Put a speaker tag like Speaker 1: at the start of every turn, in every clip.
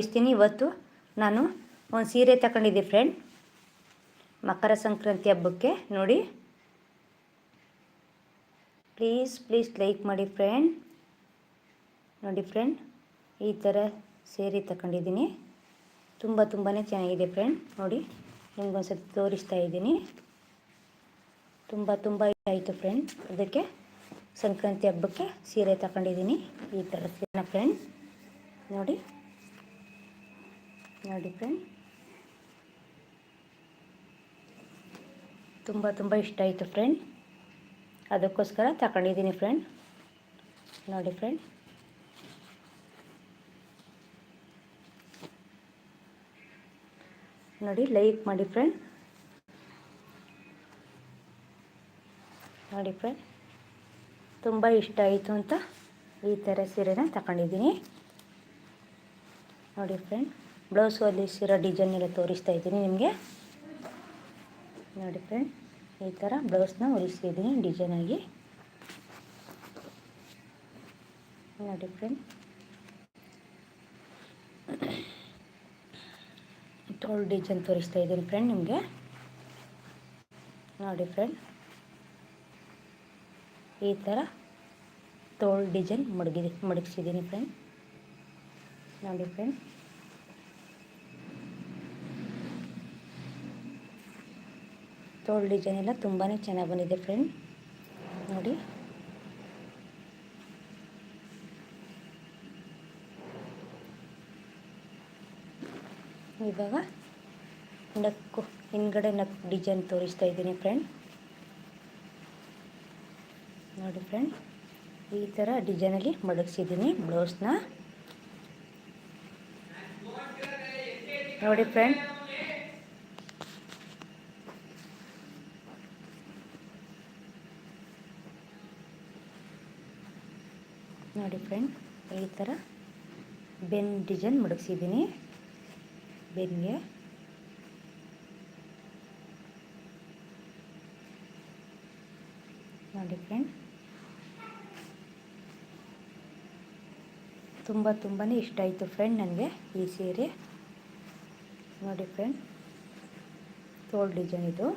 Speaker 1: ಇಸ್ತೀನಿ. ಇವತ್ತು ನಾನು ಒಂದು ಸೀರೆ ತಗೊಂಡಿದ್ದೆ ಫ್ರೆಂಡ್ ಮಕರ ಸಂಕ್ರಾಂತಿ ಹಬ್ಬಕ್ಕೆ ನೋಡಿ. ಪ್ಲೀಸ್ ಪ್ಲೀಸ್ ಲೈಕ್ ಮಾಡಿ ಫ್ರೆಂಡ್ ನೋಡಿ ಫ್ರೆಂಡ್ ಈ ಥರ ಸೀರೆ ತಗೊಂಡಿದ್ದೀನಿ ತುಂಬ ತುಂಬಾ ಚೆನ್ನಾಗಿದೆ ಫ್ರೆಂಡ್ ನೋಡಿ, ನಿಮ್ಗೊಂದ್ಸತಿ ತೋರಿಸ್ತಾ ಇದ್ದೀನಿ. ತುಂಬ ತುಂಬ ಆಯಿತು ಫ್ರೆಂಡ್ ಅದಕ್ಕೆ ಸಂಕ್ರಾಂತಿ ಹಬ್ಬಕ್ಕೆ ಸೀರೆ ತಗೊಂಡಿದ್ದೀನಿ ಈ ಥರ ಫ್ರೆಂಡ್ ನೋಡಿ. ನೋಡಿ ಫ್ರೆಂಡ್. ತುಂಬ ತುಂಬ ಇಷ್ಟ ಆಯಿತು ಫ್ರೆಂಡ್. ಅದಕ್ಕೋಸ್ಕರ ತಗೊಂಡಿದ್ದೀನಿ ಫ್ರೆಂಡ್. ನೋಡಿ ಫ್ರೆಂಡ್. ನೋಡಿ, ಲೈಕ್ ಮಾಡಿ ಫ್ರೆಂಡ್. ನೋಡಿ ಫ್ರೆಂಡ್. ತುಂಬ ಇಷ್ಟ ಆಯಿತು ಅಂತ ಈ ಥರ ಸೀರೆನ ತಗೊಂಡಿದ್ದೀನಿ ನೋಡಿ ಫ್ರೆಂಡ್. ಬ್ಲೌಸ್ ಹೊಲಿಸಿರೋ ಡಿಸೈನ್ ಎಲ್ಲ ತೋರಿಸ್ತಾ ಇದ್ದೀನಿ ನಿಮಗೆ. ನೋಡಿ ಫ್ರೆಂಡ್ ಈ ಥರ ಬ್ಲೌಸ್ನ ಹೊಲಿಸಿದ್ದೀನಿ ಡಿಸೈನಾಗಿ ನೋಡಿ ಫ್ರೆಂಡ್ ತೋಳು ಡಿಸೈನ್ ತೋರಿಸ್ತಾ ಇದ್ದೀನಿ ಫ್ರೆಂಡ್ ನಿಮಗೆ. ನೋಡಿ ಫ್ರೆಂಡ್ ಈ ಥರ ತೋಳು ಡಿಸೈನ್ ಮಡಗಿದೆ ಮಡಗಿಸಿದ್ದೀನಿ ಫ್ರೆಂಡ್ ನೋಡಿ ಫ್ರೆಂಡ್ ತೋಳು ಡಿಸೈನ್ ಎಲ್ಲ ತುಂಬಾ ಚೆನ್ನಾಗಿ ಬಂದಿದೆ ಫ್ರೆಂಡ್ ನೋಡಿ. ಇವಾಗ ನಕ್ಕು, ಹಿಂದ್ಗಡೆ ನಕ್ ಡಿಸೈನ್ ತೋರಿಸ್ತಾ ಇದ್ದೀನಿ ಫ್ರೆಂಡ್ ನೋಡಿ ಫ್ರೆಂಡ್ ಈ ಥರ ಡಿಸೈನಲ್ಲಿ ಮಡಗಿಸಿದ್ದೀನಿ ಬ್ಲೌಸ್ನ ನೋಡಿ ಫ್ರೆಂಡ್ ನೋಡಿ ಫ್ರೆಂಡ್ ಈ ಥರ ಬೆನ್ ಡಿಸೈನ್ ಮಡಗಿಸಿದ್ದೀನಿ. ಬೆನ್ಗೆ. ನೋಡಿ ಫ್ರೆಂಡ್ ತುಂಬ ತುಂಬಾ ಇಷ್ಟ ಆಯಿತು ಫ್ರೆಂಡ್ ನನಗೆ ಈ ಸೀರೆ. ನೋಡಿ ಫ್ರೆಂಡ್ ತೋಲ್ ಡಿಸೈನ್ ಇದು.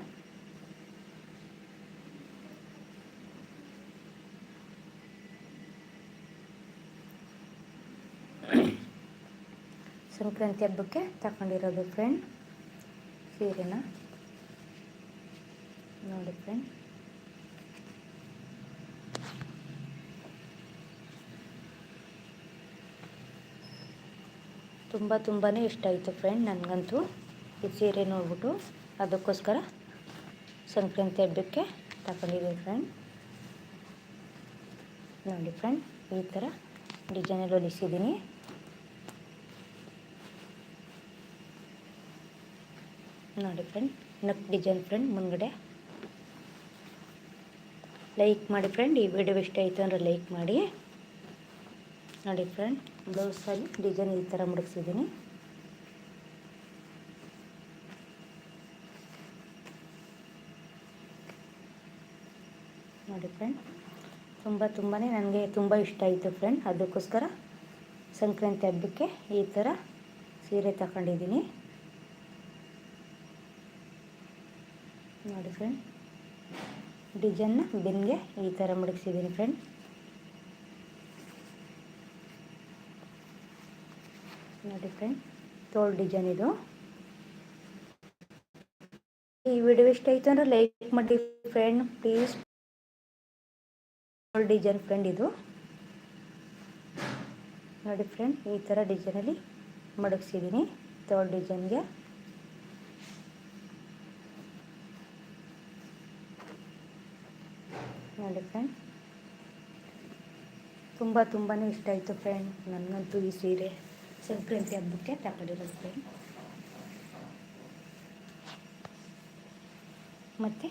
Speaker 1: ಸಂಕ್ರಾಂತಿ ಹಬ್ಬಕ್ಕೆ ತಗೊಂಡಿರೋದು ಫ್ರೆಂಡ್ ಸೀರೆನ? ನೋಡಿ ಫ್ರೆಂಡ್ ತುಂಬ ತುಂಬಾ ಇಷ್ಟ ಆಯಿತು ಫ್ರೆಂಡ್ ನನಗಂತೂ. ಈ ಸೀರೆ ನೋಡ್ಬಿಟ್ಟು ಅದಕ್ಕೋಸ್ಕರ ಸಂಕ್ರಾಂತಿ ಹಬ್ಬಕ್ಕೆ ತಗೊಂಡಿದ್ದೀನಿ ಫ್ರೆಂಡ್ ನೋಡಿ ಫ್ರೆಂಡ್ ಈ ಥರ ಡಿಸೈನಲ್ಲಿ ಹೊಲಿಸಿದ್ದೀನಿ ನೋಡಿ ಫ್ರೆಂಡ್ ನಕ್ ಡಿಸೈನ್ ಫ್ರೆಂಡ್ ಮುಂದ್ಗಡೆ. ಲೈಕ್ ಮಾಡಿ ಫ್ರೆಂಡ್ ಈ ವಿಡಿಯೋ ಇಷ್ಟ ಆಯಿತು ಅಂದರೆ ಲೈಕ್ ಮಾಡಿ. ನೋಡಿ ಫ್ರೆಂಡ್ ಬ್ಲೌಸಲ್ಲಿ ಡಿಸೈನ್ ಈ ಥರ ಮುಡಿಸಿದ್ದೀನಿ. ನೋಡಿ ಫ್ರೆಂಡ್ ತುಂಬ ತುಂಬಾ ನನಗೆ ತುಂಬ ಇಷ್ಟ ಆಯಿತು ಫ್ರೆಂಡ್ ಅದಕ್ಕೋಸ್ಕರ ಸಂಕ್ರಾಂತಿ ಹಬ್ಬಕ್ಕೆ ಈ ಥರ ಸೀರೆ ತಗೊಂಡಿದ್ದೀನಿ. ನೋಡಿ ಫ್ರೆಂಡ್ ಡಿಸೈನ್ನ ಬೆನ್ಗೆ ಈ ಥರ ಮಡಗಿಸಿದ್ದೀನಿ ಫ್ರೆಂಡ್ ನೋಡಿ ಫ್ರೆಂಡ್ ತೋಲ್ ಡಿಸೈನ್ ಇದು. ಈ ವಿಡಿಯೋ ಇಷ್ಟ ಆಯಿತು ಅಂದರೆ ಲೈಕ್ ಮಾಡಿ ಫ್ರೆಂಡ್ ಪ್ಲೀಸ್ ತೋಲ್ ಡಿಸೈನ್ ಫ್ರೆಂಡ್ ಇದು. ನೋಡಿ ಫ್ರೆಂಡ್ ಈ ಥರ ಡಿಸೈನಲ್ಲಿ ಮಡಗಿಸಿದ್ದೀನಿ ತೋಲ್ ಡಿಸೈನ್ಗೆ ನೋಡಿ ಫ್ರೆಂಡ್ ತುಂಬ ತುಂಬಾ ಇಷ್ಟ ಆಯಿತು ಫ್ರೆಂಡ್ ನನಗಂತೂ ಈ ಸೀರೆ ಸಂಕ್ರಾಂತಿ ಹಬ್ಬಕ್ಕೆ ತಗೊಂಡಿರೋದು ಫ್ರೆಂಡ್ ಮತ್ತು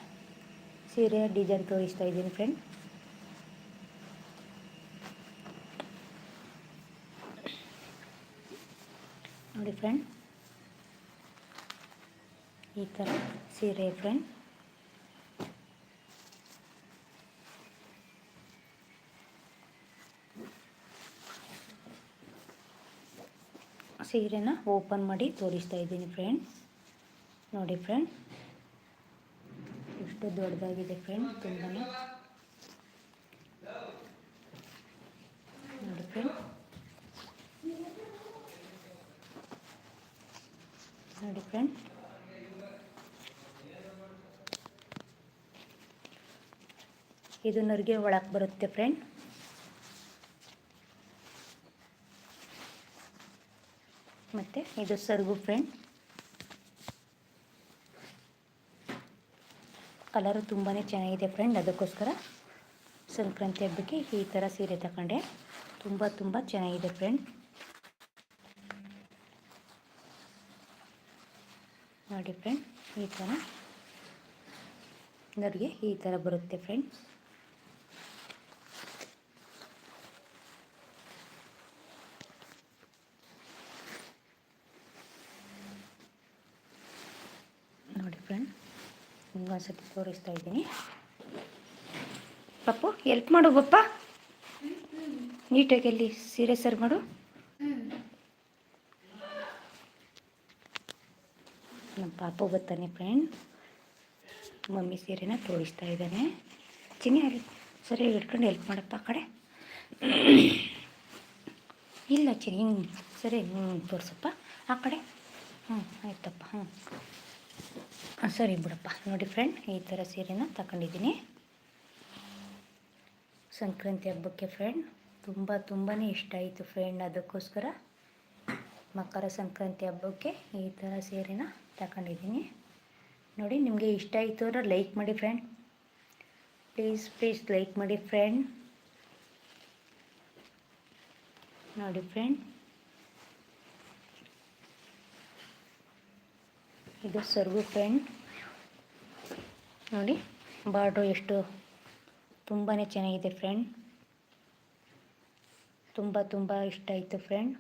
Speaker 1: ಸೀರೆ ಡಿಸೈನ್ ತೋರಿಸ್ತಾ ಇದ್ದೀನಿ ಫ್ರೆಂಡ್ ನೋಡಿ ಫ್ರೆಂಡ್ ಈ ಥರ ಸೀರೆ ಫ್ರೆಂಡ್ ಸೀರೆನ ಓಪನ್ ಮಾಡಿ ತೋರಿಸ್ತಾ ಇದ್ದೀನಿ ಫ್ರೆಂಡ್ ನೋಡಿ ಫ್ರೆಂಡ್ ಎಷ್ಟು ದೊಡ್ಡದಾಗಿದೆ ಫ್ರೆಂಡ್ ತುಂಬಾ ನೋಡಿ ಫ್ರೆಂಡ್ ನೋಡಿ ಫ್ರೆಂಡ್ ಇದು ನರಿಗೆ ಒಳಗೆ ಬರುತ್ತೆ ಫ್ರೆಂಡ್ ಮತ್ತು ಇದು ಸರ್ಗು ಫ್ರೆಂಡ್. ಕಲರು ತುಂಬಾ ಚೆನ್ನಾಗಿದೆ ಫ್ರೆಂಡ್, ಅದಕ್ಕೋಸ್ಕರ ಸಂಕ್ರಾಂತಿ ಹಬ್ಬಕ್ಕೆ ಈ ಥರ ಸೀರೆ ತಗೊಂಡೆ ತುಂಬ ತುಂಬ ಚೆನ್ನಾಗಿದೆ ಫ್ರೆಂಡ್. ನೋಡಿ ಫ್ರೆಂಡ್, ಈ ಥರ ನೋಡಿ ಈ ಥರ ಬರುತ್ತೆ ಫ್ರೆಂಡ್ ನೋಡಿ ಫ್ರೆಂಡ್ ನಿಮ್ಗೊಂದ್ಸತಿ ತೋರಿಸ್ತಾ ಇದ್ದೀನಿ. ಪಪ್ಪು ಎಲ್ಪ್ ಮಾಡು ಪಪ್ಪ. ನೀಟಾಗಿ ಅಲ್ಲಿ ಸೀರೆ ಸರ್ ಮಾಡು. ನಮ್ಮ ಪಾಪ ಬರ್ತಾನೆ ಫ್ರೆಂಡ್ ಮಮ್ಮಿ ಸೀರೆನ ತೋರಿಸ್ತಾ ಇದ್ದಾನೆ. ಚಿನ್ನಿ, ಅಲ್ಲಿ ಸರಿ ಹಿಡ್ಕೊಂಡು ಹೆಲ್ಪ್ ಮಾಡಪ್ಪ ಆ ಕಡೆ. ಇಲ್ಲ ಚಿನ್ನಿ ಸರಿ ಹ್ಞೂ ತೋರಿಸಪ್ಪ ಆ ಕಡೆ. ಹ್ಞೂ ಆಯ್ತಪ್ಪ ಹ್ಞೂ ಸರಿ ಬಿಡಪ್ಪ. ನೋಡಿ ಫ್ರೆಂಡ್ ಈ ಥರ ಸೀರೆನ ತಗೊಂಡಿದ್ದೀನಿ ಸಂಕ್ರಾಂತಿ ಹಬ್ಬಕ್ಕೆ ಫ್ರೆಂಡ್ ತುಂಬ ತುಂಬಾ ಇಷ್ಟ ಆಯಿತು ಫ್ರೆಂಡ್ ಅದಕ್ಕೋಸ್ಕರ ಮಕರ ಸಂಕ್ರಾಂತಿ ಹಬ್ಬಕ್ಕೆ ಈ ಥರ ಸೀರೆನ ತಗೊಂಡಿದ್ದೀನಿ ನೋಡಿ, ನಿಮಗೆ ಇಷ್ಟ ಆಯಿತು ಅಂದರೆ ಲೈಕ್ ಮಾಡಿ ಫ್ರೆಂಡ್ ಪ್ಲೀಸ್ ಪ್ಲೀಸ್ ಲೈಕ್ ಮಾಡಿ ಫ್ರೆಂಡ್ ನೋಡಿ ಫ್ರೆಂಡ್ ಇದು ಸರ್ಗು ಫ್ರೆಂಡ್. ನೋಡಿ, ಬಾರ್ಡ್ರು ಎಷ್ಟು ತುಂಬಾ ಚೆನ್ನಾಗಿದೆ ಫ್ರೆಂಡ್. ತುಂಬ ತುಂಬ ಇಷ್ಟ ಆಯಿತು ಫ್ರೆಂಡ್.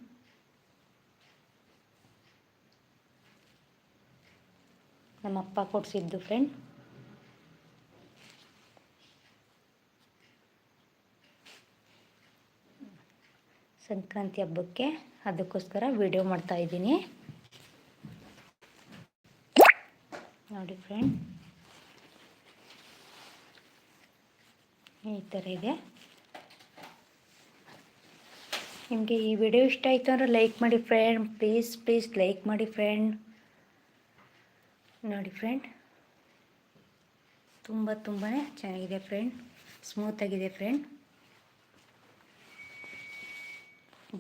Speaker 1: ನಮ್ಮ ಅಪ್ಪ ಕೊಡಿಸಿದ್ದು ಫ್ರೆಂಡ್. ಸಂಕ್ರಾಂತಿ ಹಬ್ಬಕ್ಕೆ ಅದಕ್ಕೋಸ್ಕರ ವಿಡಿಯೋ ಮಾಡ್ತಾ ನೋಡಿ ಫ್ರೆಂಡ್ ಈ ಥರ ಇದೆ. ನಿಮಗೆ ಈ ವಿಡಿಯೋ ಇಷ್ಟ ಆಯಿತು ಅಂದರೆ ಲೈಕ್ ಮಾಡಿ ಫ್ರೆಂಡ್ ಪ್ಲೀಸ್ ಪ್ಲೀಸ್ ಲೈಕ್ ಮಾಡಿ ಫ್ರೆಂಡ್ ನೋಡಿ ಫ್ರೆಂಡ್ ತುಂಬ ತುಂಬಾ ಚೆನ್ನಾಗಿದೆ ಫ್ರೆಂಡ್ ಸ್ಮೂತಾಗಿದೆ ಫ್ರೆಂಡ್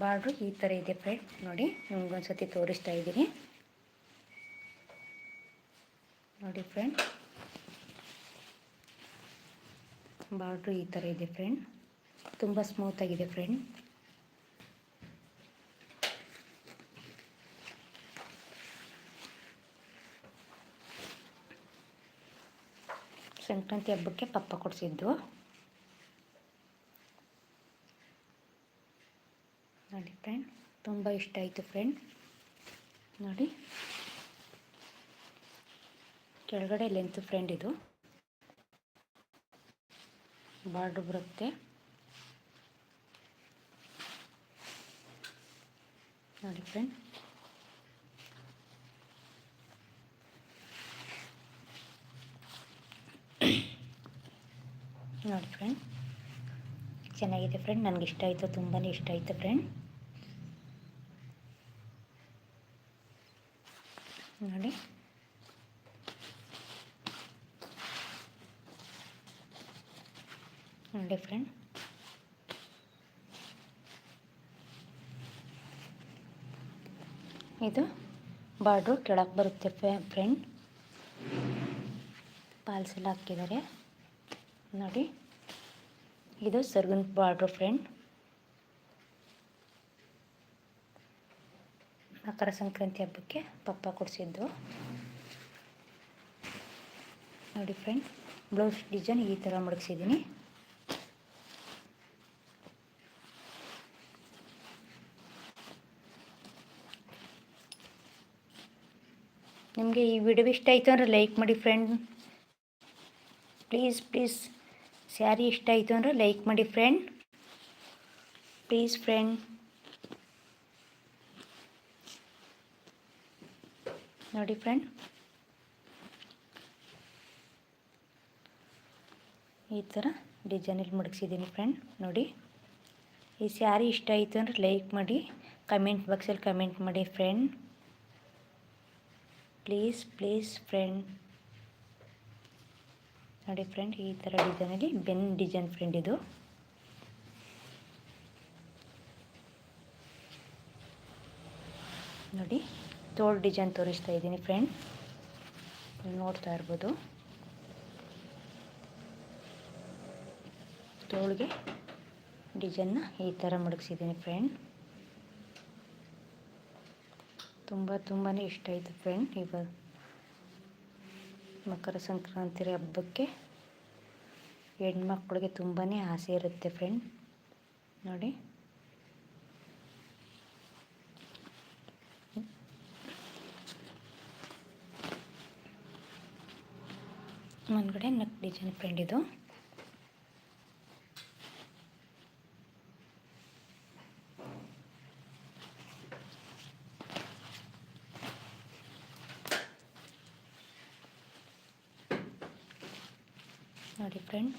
Speaker 1: ಬಾರ್ಡ್ರು ಈ ಥರ ಇದೆ ಫ್ರೆಂಡ್ ನೋಡಿ, ನಿಮ್ಗೊಂದ್ಸತಿ ತೋರಿಸ್ತಾ ಇದ್ದೀನಿ. ನೋಡಿ ಫ್ರೆಂಡ್ ಬಾರ್ಡ್ರು ಈ ಥರ ಇದೆ ಫ್ರೆಂಡ್ ತುಂಬ ಸ್ಮೂತಾಗಿದೆ ಫ್ರೆಂಡ್ ಸಂಕ್ರಾಂತಿ ಹಬ್ಬಕ್ಕೆ ಪಪ್ಪ ಕೊಡಿಸಿದ್ದು. ನೋಡಿ ಫ್ರೆಂಡ್ ತುಂಬ ಇಷ್ಟ ಆಯಿತು ಫ್ರೆಂಡ್ ನೋಡಿ. ಕೆಳಗಡೆ ಲೆಂತ್ ಫ್ರೆಂಡ್ ಇದು. ಬಾರ್ಡ್ರ್ ಬರುತ್ತೆ. ನೋಡಿ ಫ್ರೆಂಡ್ ನೋಡಿ ಫ್ರೆಂಡ್ ಚೆನ್ನಾಗಿದೆ ಫ್ರೆಂಡ್ ನನಗೆ ಇಷ್ಟ ಆಯಿತು ತುಂಬಾ ಇಷ್ಟ ಆಯಿತು ಫ್ರೆಂಡ್ ನೋಡಿ ನೋಡಿ ಫ್ರೆಂಡ್ ಇದು ಬಾರ್ಡ್ರು ಕೆಳಗೆ ಬರುತ್ತೆ ಫ್ರೆಂಡ್ ಪಾಲ್ಸ್ ಎಲ್ಲ ಹಾಕಿದ್ದಾರೆ. ನೋಡಿ. ಇದು ಸರ್ಗನ್ ಬಾರ್ಡ್ರು ಫ್ರೆಂಡ್ ಮಕರ ಸಂಕ್ರಾಂತಿ ಹಬ್ಬಕ್ಕೆ ಪಪ್ಪ ಕೊಡಿಸಿದ್ದು. ನೋಡಿ ಫ್ರೆಂಡ್ ಬ್ಲೌಸ್ ಡಿಸೈನ್ ಈ ಥರ ಮಡಗಿಸಿದ್ದೀನಿ. ನಿಮಗೆ ಈ ವಿಡಿಯೋ ಇಷ್ಟ ಆಯಿತು ಅಂದರೆ ಲೈಕ್ ಮಾಡಿ ಫ್ರೆಂಡ್ ಪ್ಲೀಸ್ ಪ್ಲೀಸ್ ಸ್ಯಾರಿ ಇಷ್ಟ ಆಯಿತು ಅಂದರೆ ಲೈಕ್ ಮಾಡಿ ಫ್ರೆಂಡ್ ಪ್ಲೀಸ್ ಫ್ರೆಂಡ್ ನೋಡಿ ಫ್ರೆಂಡ್ ಈ ಥರ ಡಿಸೈನಲ್ಲಿ ಮಡಗಿಸಿದ್ದೀನಿ ಫ್ರೆಂಡ್ ನೋಡಿ. ಈ ಸ್ಯಾರಿ ಇಷ್ಟ ಆಯಿತು ಅಂದರೆ ಲೈಕ್ ಮಾಡಿ ಕಮೆಂಟ್ ಬಾಕ್ಸಲ್ಲಿ ಕಮೆಂಟ್ ಮಾಡಿ ಫ್ರೆಂಡ್ ಪ್ಲೀಸ್ ಪ್ಲೀಸ್ ಫ್ರೆಂಡ್ ನೋಡಿ ಫ್ರೆಂಡ್ ಈ ಥರ ಡಿಸೈನಲ್ಲಿ ಬೆನ್ ಡಿಸೈನ್ ಫ್ರೆಂಡ್ ಇದು. ನೋಡಿ, ತೋಳು ಡಿಸೈನ್ ತೋರಿಸ್ತಾ ಇದ್ದೀನಿ ಫ್ರೆಂಡ್ ನೋಡ್ತಾ ಇರ್ಬೋದು. ತೋಳಿಗೆ ಡಿಸೈನ್ನ ಈ ಥರ ಮಡಗಿಸಿದ್ದೀನಿ ಫ್ರೆಂಡ್ ತುಂಬ ತುಂಬಾ ಇಷ್ಟ ಆಯಿತು ಫ್ರೆಂಡ್ ಇವಾಗ ಮಕರ ಸಂಕ್ರಾಂತಿ ಹಬ್ಬಕ್ಕೆ ಹೆಣ್ಮಕ್ಳಿಗೆ ತುಂಬಾ ಆಸೆ ಇರುತ್ತೆ ಫ್ರೆಂಡ್ ನೋಡಿ. ಮುಂದ್ಗಡೆ ನಕ್ ಡಿಸೈನ್ ಫ್ರೆಂಡ್ ಇದು. ನೋಡಿ ಫ್ರೆಂಡ್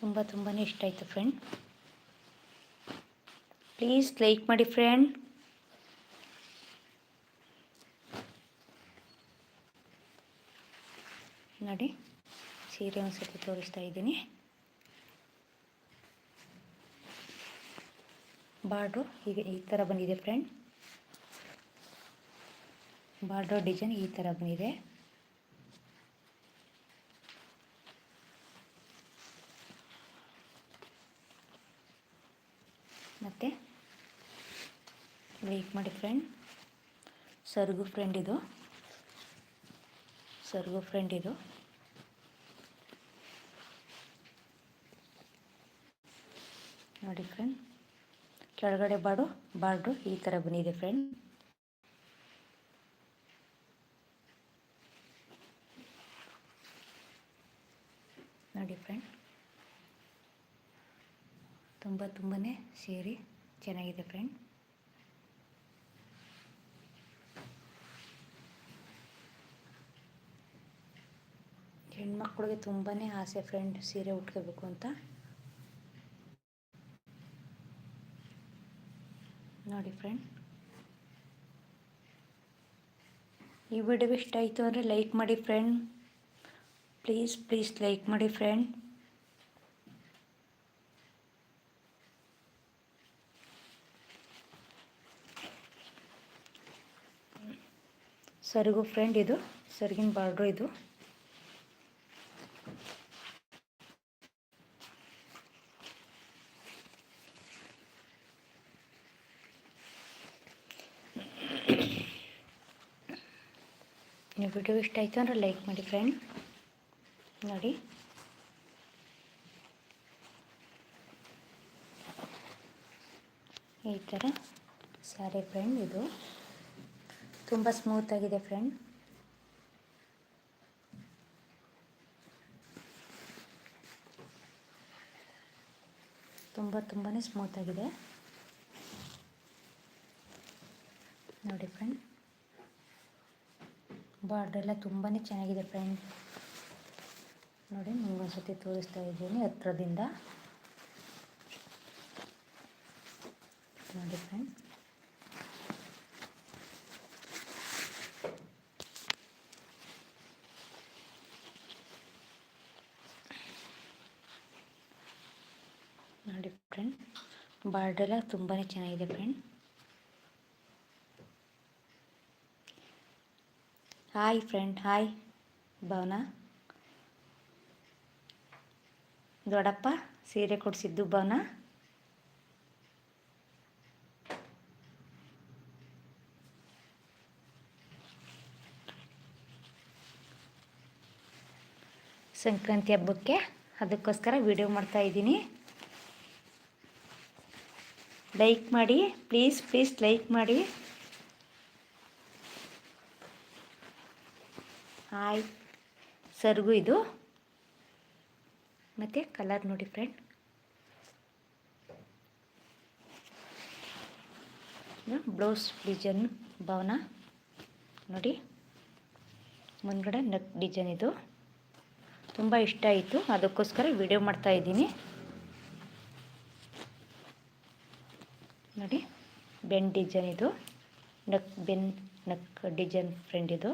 Speaker 1: ತುಂಬ ತುಂಬಾ ಇಷ್ಟ ಆಯಿತು ಫ್ರೆಂಡ್ ಪ್ಲೀಸ್ ಲೈಕ್ ಮಾಡಿ ಫ್ರೆಂಡ್ ನೋಡಿ, ಸೀರೆ ಒಂದು ಸತಿ ತೋರಿಸ್ತಾ ಇದ್ದೀನಿ. ಬಾರ್ಡ್ರು ಹೀಗೆ ಈ ಥರ ಬಂದಿದೆ ಫ್ರೆಂಡ್ ಬಾರ್ಡ್ರು ಡಿಸೈನ್ ಈ ಥರ ಬಂದಿದೆ. ಮತ್ತು ವೇಟ್ ಮಾಡಿ ಫ್ರೆಂಡ್ ಸರ್ಗು ಫ್ರೆಂಡ್ ಇದು. ಸರ್ಗು ಫ್ರೆಂಡ್ ಇದು. ನೋಡಿ ಫ್ರೆಂಡ್ ಕೆಳಗಡೆ ಬಾಡು ಬಾರ್ಡ್ರು ಈ ಥರ ಬಂದಿದೆ ಫ್ರೆಂಡ್ ನೋಡಿ ಫ್ರೆಂಡ್ ತುಂಬ ತುಂಬಾ ಸೀರೆ ಚೆನ್ನಾಗಿದೆ ಫ್ರೆಂಡ್. ಹೆಣ್ಮಕ್ಳಿಗೆ ತುಂಬಾ ಆಸೆ ಫ್ರೆಂಡ್ ಸೀರೆ ಉಟ್ಕೋಬೇಕು ಅಂತ. ನೋಡಿ ಫ್ರೆಂಡ್. ಈ ವಿಡಿಯೋ ಇಷ್ಟ ಆಯಿತು ಅಂದರೆ ಲೈಕ್ ಮಾಡಿ ಫ್ರೆಂಡ್. ಪ್ಲೀಸ್ ಪ್ಲೀಸ್ ಲೈಕ್ ಮಾಡಿ ಫ್ರೆಂಡ್. ಸರಿಗೂ ಫ್ರೆಂಡ್ ಇದು, ಸರಿಗಿನ ಬಾರ್ಡ್ರು ಇದು. ನೀವು ವಿಡಿಯೋ ಇಷ್ಟ ಆಯಿತು ಅಂದರೆ ಲೈಕ್ ಮಾಡಿ ಫ್ರೆಂಡ್ ನೋಡಿ. ಈ ಥರ ಸ್ಯಾರಿ ಫ್ರೆಂಡ್ ಇದು. ತುಂಬ ಸ್ಮೂತಾಗಿದೆ ಫ್ರೆಂಡ್. ತುಂಬ ತುಂಬಾ ಸ್ಮೂತಾಗಿದೆ ನೋಡಿ ಫ್ರೆಂಡ್. ಬಾರ್ಡ್ರ್ ಎಲ್ಲ ತುಂಬಾ ಚೆನ್ನಾಗಿದೆ ಫ್ರೆಂಡ್. ನೋಡಿ, ನಿಮ್ಗೊಂದ್ಸತಿ ತೋರಿಸ್ತಾ ಇದ್ದೀನಿ ಹತ್ರದಿಂದ ನೋಡಿ ಫ್ರೆಂಡ್ ನೋಡಿ ಫ್ರೆಂಡ್ ಬಾರ್ಡ್ರೆಲ್ಲ ತುಂಬಾ ಚೆನ್ನಾಗಿದೆ friend hi friend hi Bhavana. ದೊಡ್ಡಪ್ಪ ಸೀರೆ ಕೊಡಿಸಿದ್ದು ಭವನ. ಸಂಕ್ರಾಂತಿ ಹಬ್ಬಕ್ಕೆ ಅದಕ್ಕೋಸ್ಕರ ವಿಡಿಯೋ ಮಾಡ್ತಾ ಇದ್ದೀನಿ. ಲೈಕ್ ಮಾಡಿ ಪ್ಲೀಸ್ ಪ್ಲೀಸ್ ಲೈಕ್ ಮಾಡಿ. ಹಾಯ್ ಸರ್ಗು ಇದು. ಮತ್ತು ಕಲರ್ ನೋಡಿ ಫ್ರೆಂಡ್ ಬ್ಲೌಸ್ ಡಿಸೈನ್ ಭವನ. ನೋಡಿ, ಮುಂದ್ಗಡೆ ನಕ್ ಡಿಸೈನ್ ಇದು. ತುಂಬ ಇಷ್ಟ ಆಯಿತು, ಅದಕ್ಕೋಸ್ಕರ ವಿಡಿಯೋ ಮಾಡ್ತಾ ನೋಡಿ, ಬೆನ್ ಡಿಸೈನ್ ಇದು. ನಕ್, ಬೆನ್, ನಕ್ ಡಿಸೈನ್ ಫ್ರೆಂಡ್ ಇದು.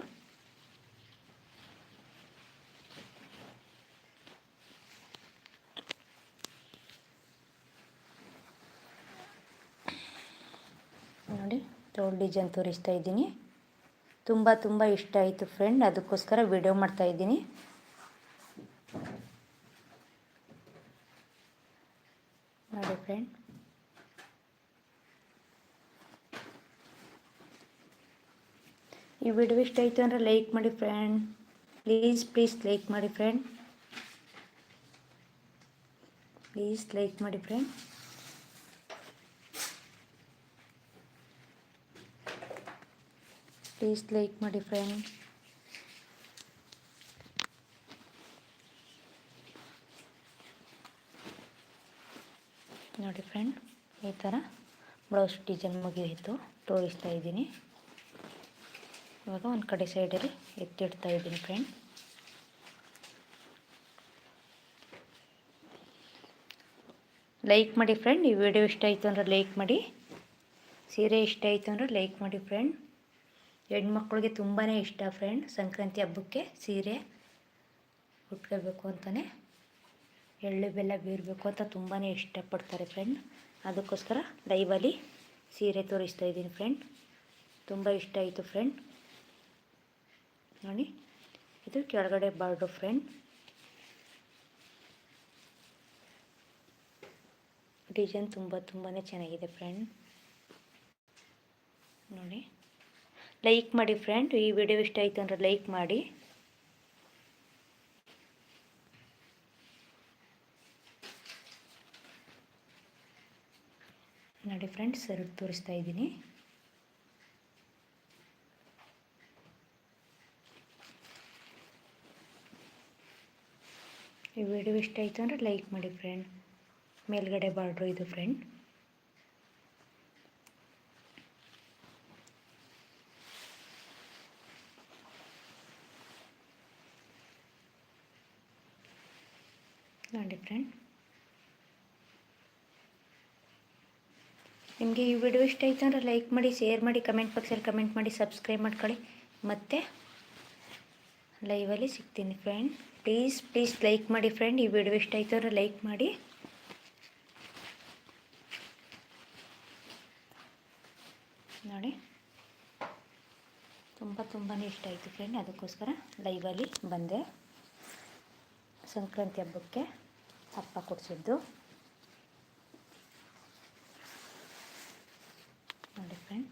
Speaker 1: ನೋಡಿ, ತೋಳ್ ಡಿಸೈನ್ ತೋರಿಸ್ತಾ ಇದ್ದೀನಿ. ತುಂಬ ತುಂಬ ಇಷ್ಟ ಆಯಿತು ಫ್ರೆಂಡ್, ಅದಕ್ಕೋಸ್ಕರ ವಿಡಿಯೋ ಮಾಡ್ತಾ ಇದ್ದೀನಿ. ನೋಡಿ ಫ್ರೆಂಡ್ ಈ ವಿಡಿಯೋ ಇಷ್ಟ ಆಯಿತು ಅಂದರೆ ಲೈಕ್ ಮಾಡಿ ಫ್ರೆಂಡ್ ಪ್ಲೀಸ್ ಪ್ಲೀಸ್ ಲೈಕ್ ಮಾಡಿ ಫ್ರೆಂಡ್ ಪ್ಲೀಸ್ ಲೈಕ್ ಮಾಡಿ ಫ್ರೆಂಡ್ ಪ್ಲೀಸ್ ಲೈಕ್ ಮಾಡಿ ಫ್ರೆಂಡ್ ನೋಡಿ ಫ್ರೆಂಡ್ ಈ ಥರ ಬ್ಲೌಸ್ ಡಿಸೈನ್ ಮುಗಿಯಿತು. ತೋರಿಸ್ತಾ ಇದ್ದೀನಿ. ಇವಾಗ ಒಂದು ಕಡೆ ಸೈಡಲ್ಲಿ ಎತ್ತಿಡ್ತಾ ಇದ್ದೀನಿ ಫ್ರೆಂಡ್ ಲೈಕ್ ಮಾಡಿ ಫ್ರೆಂಡ್ ಈ ವಿಡಿಯೋ ಇಷ್ಟ ಆಯಿತು ಅಂದರೆ ಲೈಕ್ ಮಾಡಿ. ಸೀರೆ ಇಷ್ಟ ಆಯಿತು ಅಂದರೆ ಲೈಕ್ ಮಾಡಿ ಫ್ರೆಂಡ್ ಹೆಣ್ಮಕ್ಳಿಗೆ ತುಂಬಾ ಇಷ್ಟ ಫ್ರೆಂಡ್ ಸಂಕ್ರಾಂತಿ ಹಬ್ಬಕ್ಕೆ ಸೀರೆ ಉಟ್ಕೋಬೇಕು ಅಂತಲೇ ಎಳ್ಳು ಬೆಲ್ಲ ಬೀರಬೇಕು ಅಂತ ತುಂಬಾ ಇಷ್ಟಪಡ್ತಾರೆ ಫ್ರೆಂಡ್ ಅದಕ್ಕೋಸ್ಕರ ಲೈವಲ್ಲಿ ಸೀರೆ ತೋರಿಸ್ತಾ ಇದ್ದೀನಿ ಫ್ರೆಂಡ್ ತುಂಬ ಇಷ್ಟ ಆಯಿತು ಫ್ರೆಂಡ್ ನೋಡಿ. ಇದು ಕೆಳಗಡೆ ಬಾರ್ಡ್ರು ಫ್ರೆಂಡ್. ಡಿಸೈನ್ ತುಂಬ ತುಂಬಾ ಚೆನ್ನಾಗಿದೆ ಫ್ರೆಂಡ್. ನೋಡಿ. ಲೈಕ್ ಮಾಡಿ ಫ್ರೆಂಡ್, ಈ ವಿಡಿಯೋ ಇಷ್ಟ ಆಯಿತು ಅಂದರೆ ಲೈಕ್ ಮಾಡಿ. ನೋಡಿ ಫ್ರೆಂಡ್ಸ್ ಸರ್ ತೋರಿಸ್ತಾ ಇದ್ದೀನಿ. ಈ ವಿಡಿಯೋ ಇಷ್ಟ ಆಯಿತು ಅಂದರೆ ಲೈಕ್ ಮಾಡಿ ಫ್ರೆಂಡ್ ಮೇಲ್ಗಡೆ ಬಾರ್ಡ್ರು ಇದು ಫ್ರೆಂಡ್ ನೋಡಿ ಫ್ರೆಂಡ್ ನಿಮಗೆ ಈ ವಿಡಿಯೋ ಇಷ್ಟ ಆಯಿತು ಅಂದರೆ ಲೈಕ್ ಮಾಡಿ ಶೇರ್ ಮಾಡಿ ಕಮೆಂಟ್ ಬಾಕ್ಸಲ್ಲಿ ಕಮೆಂಟ್ ಮಾಡಿ ಸಬ್ಸ್ಕ್ರೈಬ್ ಮಾಡ್ಕೊಳ್ಳಿ. ಮತ್ತು ಲೈವಲ್ಲಿ ಸಿಗ್ತೀನಿ ಫ್ರೆಂಡ್. ಪ್ಲೀಸ್ ಪ್ಲೀಸ್ ಲೈಕ್ ಮಾಡಿ ಫ್ರೆಂಡ್. ಈ ವಿಡಿಯೋ ಇಷ್ಟ ಆಯಿತು ಅಂದರೆ ಲೈಕ್ ಮಾಡಿ. ನೋಡಿ. ತುಂಬ ತುಂಬಾ ಇಷ್ಟ ಆಯಿತು ಫ್ರೆಂಡ್. ಅದಕ್ಕೋಸ್ಕರ ಲೈವಲ್ಲಿ ಬಂದೆ. ಸಂಕ್ರಾಂತಿ ಹಬ್ಬಕ್ಕೆ ಅಪ್ಪ ಕೊಡಿಸಿದ್ದು ನೋಡಿ friend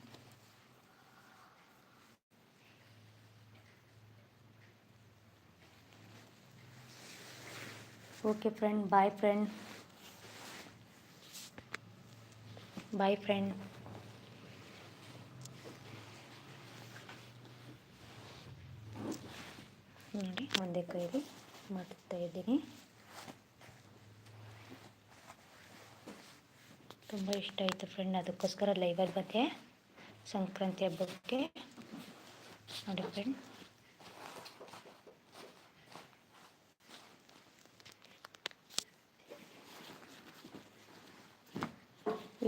Speaker 1: okay friend bye friend bye friend ನೋಡಿ, ಒಂದೇ ಕೈಲಿ ಮಾಡ್ತಾ ಇದ್ದೀನಿ. ತುಂಬ ಇಷ್ಟ ಆಯಿತು ಫ್ರೆಂಡ್ ಅದಕ್ಕೋಸ್ಕರ ಲೈವಲ್ಲಿ ಬಂದೆ. ಸಂಕ್ರಾಂತಿ ಹಬ್ಬಕ್ಕೆ. ನೋಡಿ ಫ್ರೆಂಡ್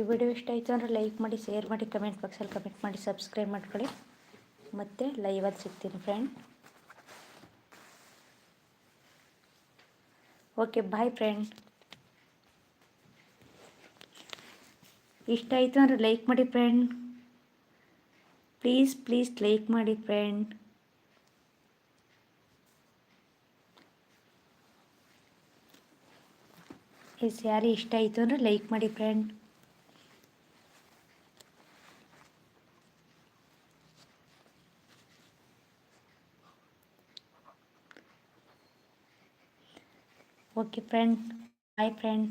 Speaker 1: ಈ ವಿಡಿಯೋ ಇಷ್ಟ ಆಯಿತು ಅಂದರೆ ಲೈಕ್ ಮಾಡಿ ಶೇರ್ ಮಾಡಿ ಕಮೆಂಟ್ ಬಾಕ್ಸಲ್ಲಿ ಕಮೆಂಟ್ ಮಾಡಿ ಸಬ್ಸ್ಕ್ರೈಬ್ ಮಾಡ್ಕೊಳ್ಳಿ. ಮತ್ತು ಲೈವಲ್ಲಿ ಸಿಗ್ತೀನಿ ಫ್ರೆಂಡ್ ಓಕೆ ಬಾಯ್ ಫ್ರೆಂಡ್ ಇಷ್ಟ ಆಯಿತು ಅಂದರೆ ಲೈಕ್ ಮಾಡಿ ಫ್ರೆಂಡ್ ಪ್ಲೀಸ್ ಪ್ಲೀಸ್ ಲೈಕ್ ಮಾಡಿ ಫ್ರೆಂಡ್ ಈ ಸ್ಯಾರಿ ಇಷ್ಟ ಆಯಿತು ಅಂದರೆ ಲೈಕ್ ಮಾಡಿ friend okay friend bye friend